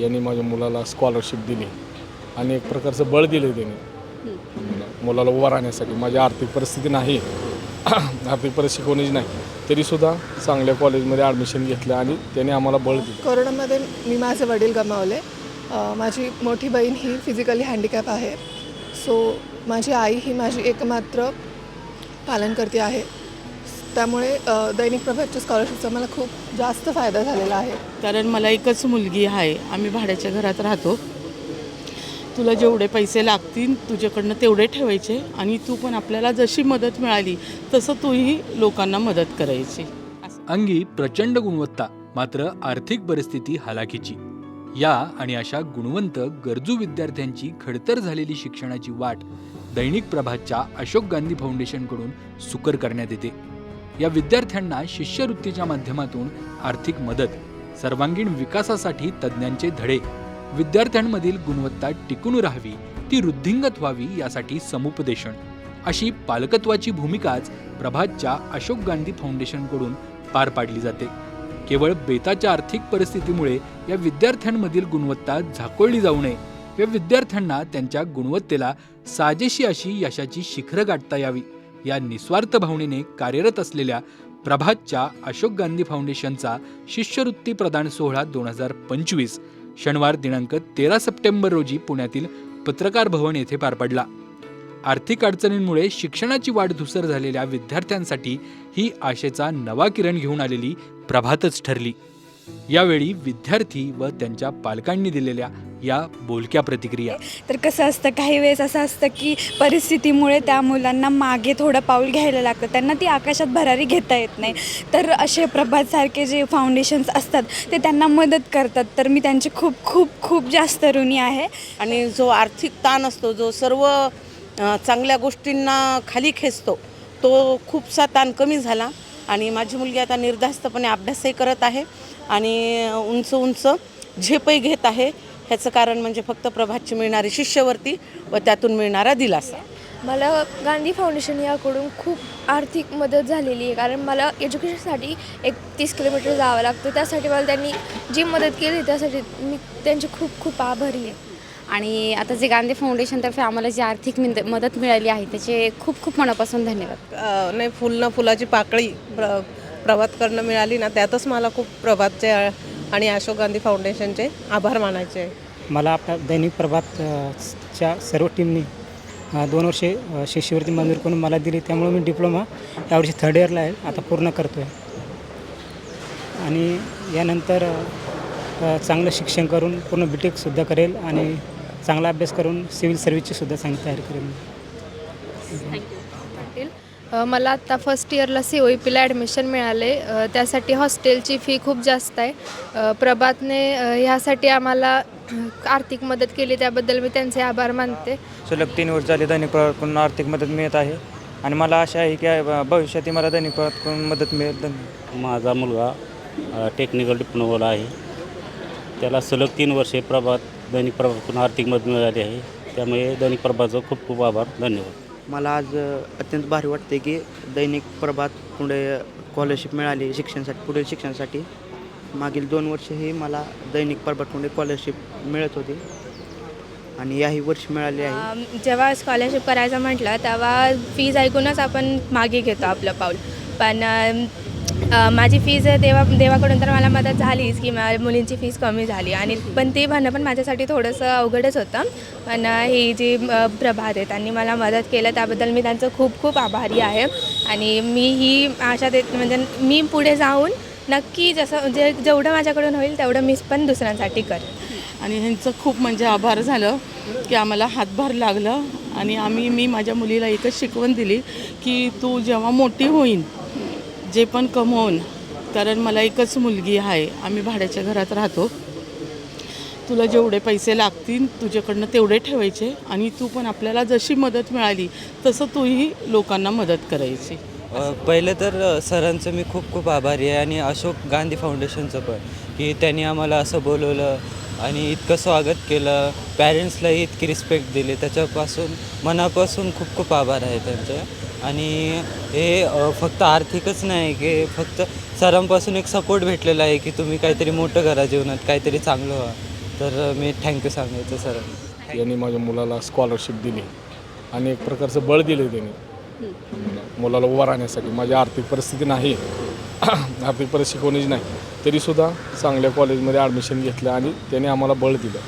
यांनी माझ्या मुलाला स्कॉलरशिप दिली आणि एक प्रकारचं बळ दिलं त्यांनी. मुलाला उभं राहण्यासाठी. माझी आर्थिक परिस्थिती नाही. आर्थिक परिस्थिती कोणीच नाही. तरीसुद्धा चांगल्या कॉलेजमध्ये ॲडमिशन घेतलं आणि त्याने आम्हाला बळ दिलं. कोरोनामध्ये मी माझे वडील गमावले. माझी मोठी बहीण ही फिजिकली हँडिकॅप आहे. सो माझी आई ही माझी एकमात्र पालन करते आहे. त्यामुळे दैनिक प्रभातच्या स्कॉलरशिपचा मला खूप जास्त फायदा झालेला आहे. कारण मला एकच मुलगी आहे. आम्ही भाड्याच्या घरात राहतो. तुला जेवढे पैसे लागतील तुझ्याकडनं तेवढे ठेवायचे आणि तू पण आपल्याला जशी मदत मिळाली तसं तूही लोकांना मदत करायची. अंगी प्रचंड गुणवत्ता मात्र आर्थिक परिस्थिती हालाकीची या आणि अशा गुणवंत गरजू विद्यार्थ्यांची खडतर झालेली शिक्षणाची वाट दैनिक प्रभातच्या अशोक गांधी फाउंडेशनकडून सुकर करण्यात येते. या विद्यार्थ्यांना शिष्यवृत्तीच्या माध्यमातून आर्थिक मदत सर्वांगीण विकासासाठी तज्ज्ञांचे धडे विद्यार्थ्यांमधील गुणवत्ता टिकून राहावी ती वृद्धिंगत व्हावी यासाठी समुपदेशन. अशी पालकत्वाची भूमिकाच प्रभातच्या अशोक गांधी फाउंडेशनकडून पार पाडली जाते. केवळ बेताच्या आर्थिक परिस्थितीमुळे या विद्यार्थ्यांमधील गुणवत्ता झाकोळली जाऊ नये. या विद्यार्थ्यांना त्यांच्या गुणवत्तेला साजेशी अशी यशाची शिखरं गाठता यावी. या निस्वार्थ भावनेने कार्यरत असलेल्या प्रभातच्या अशोक गांधी फाउंडेशनचा शिष्यवृत्ती प्रदान सोहळा दोन हजार पंचवीस शनिवार दिनांक तेरा सप्टेंबर रोजी पुण्यातील पत्रकार भवन येथे पार पडला. आर्थिक अडचणींमुळे शिक्षणाची वाढ धुसर झालेल्या विद्यार्थ्यांसाठी ही आशेचा नवा किरण घेऊन आलेली प्रभातच ठरली. यावेळी विद्यार्थी व त्यांच्या पालकांनी दिलेल्या या बोलक्या प्रतिक्रिया. तर कसं असतं काही वेळेस असं असतं की परिस्थितीमुळे त्या मुलांना मागे थोडं पाऊल घ्यायला लागतं. त्यांना ती आकाशात भरारी घेता येत नाही. तर असे प्रभातसारखे जे फाउंडेशन्स असतात ते त्यांना मदत करतात. तर मी त्यांची खूप खूप खूप जास्त ऋणी आहे. आणि जो आर्थिक ताण असतो जो सर्व चांगल्या गोष्टींना खाली खेचतो तो खूपसा ताण कमी झाला. आणि माझी मुलगी आता निर्धास्तपणे अभ्यासही करत आहे. आणि उंच उंच झेपही घेत आहे. ह्याचं कारण म्हणजे फक्त प्रभातची मिळणारी शिष्यवृत्ती व त्यातून मिळणारा दिलासा. मला गांधी फाउंडेशन याकडून खूप आर्थिक मदत झालेली आहे कारण मला एज्युकेशनसाठी एक तीस किलोमीटर जावं लागतं. त्यासाठी मला त्यांनी जी मदत केली त्यासाठी मी त्यांची खूप खूप आभारी आहे. आणि आता जे गांधी फाउंडेशनतर्फे आम्हाला जी आर्थिक मिद- मदत मिळाली आहे त्याचे खूप खूप मनापासून धन्यवाद. नाही फुल ना फुलाची पाकळी प्र प्रभात करणं मिळाली ना त्यातच मला खूप प्रभातचे आणि अशोक गांधी फाउंडेशनचे आभार मानायचे. आहे मला आपल्या दैनिक प्रभात अ, च्या सर्व टीमनी दोन वर्षे शिष्यवृत्ती मंजूर करून मला दिली. त्यामुळे मी डिप्लोमा यावर्षी थर्ड इयरला आहे. आता पूर्ण करतो आहे आणि यानंतर चांगलं शिक्षण करून पूर्ण बी टेकसुद्धा करेल आणि चांगला अभ्यास करून सिव्हिल सर्व्हिसची सुद्धा चांगली तयारी करेल. मला आत्ता फर्स्ट इयरला सी ओ ई पीला ॲडमिशन मिळाले. त्यासाठी हॉस्टेलची फी खूप जास्त आहे. प्रभातने ह्यासाठी आम्हाला आर्थिक मदत केली. त्याबद्दल मी त्यांचे आभार मानते. सलग तीन वर्ष झाले दैनिक प्रभातकडून आर्थिक मदत मिळत आहे. आणि मला आशा आहे की अ, भविष्यातही मला दैनिक प्रभातकडून मदत मिळेल. माझा मुलगा टेक्निकल डिप्लोमाला आहे. त्याला सलग तीन वर्षे प्रभात दैनिक प्रभातकडून आर्थिक मदत मिळाली आहे. त्यामुळे दैनिक प्रभातचा खूप खूप आभार. धन्यवाद. मला आज अत्यंत भारी वाटते की दैनिक प्रभात पुढे स्कॉलरशिप मिळाली शिक्षणासाठी पुढील शिक्षणासाठी. मागील दोन वर्षही मला दैनिक प्रभात पुढे स्कॉलरशिप मिळत होती. आणि याही वर्ष मिळाली आहे. जेव्हा स्कॉलरशिप करायचं म्हटलं तेव्हा फीज ऐकूनच आपण मागे घेतो आपलं पाऊल. पण माझी फीज देवा देवाकडून तर मला मदत झालीच की मा मुलींची फीज कमी झाली. आणि पण ते भरणं पण माझ्यासाठी थोडंसं अवघडच होतं. पण ही जी प्रभात आहे त्यांनी मला मदत केलं. त्याबद्दल मी त्यांचं खूप खूप आभारी आहे. आणि मी ही आशा देत म्हणजे मी पुढे जाऊन नक्की जसं जे जेवढं माझ्याकडून होईल तेवढं मी पण दुसऱ्यांसाठी करेन. आणि ह्यांचं खूप म्हणजे आभार झालं की आम्हाला हातभार लागलं. आणि आम्ही मी माझ्या मुलीला एकच शिकवण दिली की तू जेव्हा मोठी होईन जे पण कमवून कारण मला एकच मुलगी आहे आम्ही भाड्याच्या घरात राहतो. तुला जेवढे पैसे लागतील तुझ्याकडनं तेवढे ठेवायचे आणि तू पण आपल्याला जशी मदत मिळाली तसं तूही लोकांना मदत करायची. पहिलं तर सरांचं मी खूप खूप आभारी आहे आणि अशोक गांधी फाउंडेशनचं पण की त्यांनी आम्हाला असं बोलवलं आणि इतकं स्वागत केलं. पॅरेंट्सलाही इतकी रिस्पेक्ट दिली. त्याच्यापासून मनापासून खूप खूप आभार आहे त्यांचे. आणि हे फक्त आर्थिकच नाही की फक्त सरांपासून एक सपोर्ट भेटलेला आहे की तुम्ही काहीतरी मोठं करा जीवनात काहीतरी चांगलं व्हा. तर मी थँक्यू सांगायचं सरांना यांनी माझ्या मुलाला स्कॉलरशिप दिली आणि एक प्रकारचं बळ दिलं त्यांनी. मुलाला उभं राहण्यासाठी. माझी आर्थिक परिस्थिती नाही. आर्थिक परिस्थिती कोणीच नाही. तरीसुद्धा चांगल्या कॉलेजमध्ये ॲडमिशन घेतलं आणि त्याने आम्हाला बळ दिलं.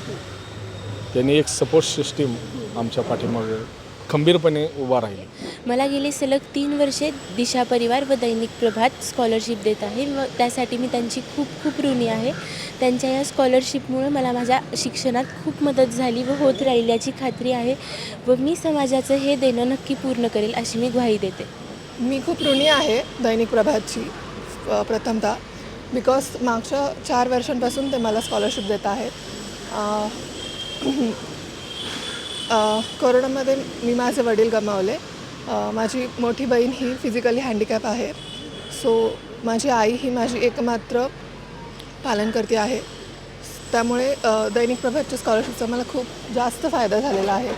त्यांनी एक सपोर्ट सिस्टीम आमच्या पाठीमागे खंबीरपणे उभा राहिली. मला गेली सलग तीन वर्षे दिशा परिवार व दैनिक प्रभात स्कॉलरशिप देत आहे व त्यासाठी मी त्यांची खूप खूप ऋणी आहे. त्यांच्या या स्कॉलरशिपमुळे मला माझ्या शिक्षणात खूप मदत झाली व होत राहील याची खात्री आहे व मी समाजाचं हे देणं नक्की पूर्ण करेल अशी मी ग्वाही देते. मी खूप ऋणी आहे दैनिक प्रभातची प्रथमतः बिकॉज मागच्या चार वर्षांपासून ते मला स्कॉलरशिप देत आहेत कोरोनामध्ये मी माझे वडील गमावले. माझी मोठी बहीण ही फिजिकली हँडिकॅप आहे. सो माझी आई ही माझी एकमात्र पालन करते आहे. त्यामुळे दैनिक प्रभातच्या स्कॉलरशिपचा मला खूप जास्त फायदा झालेला आहे.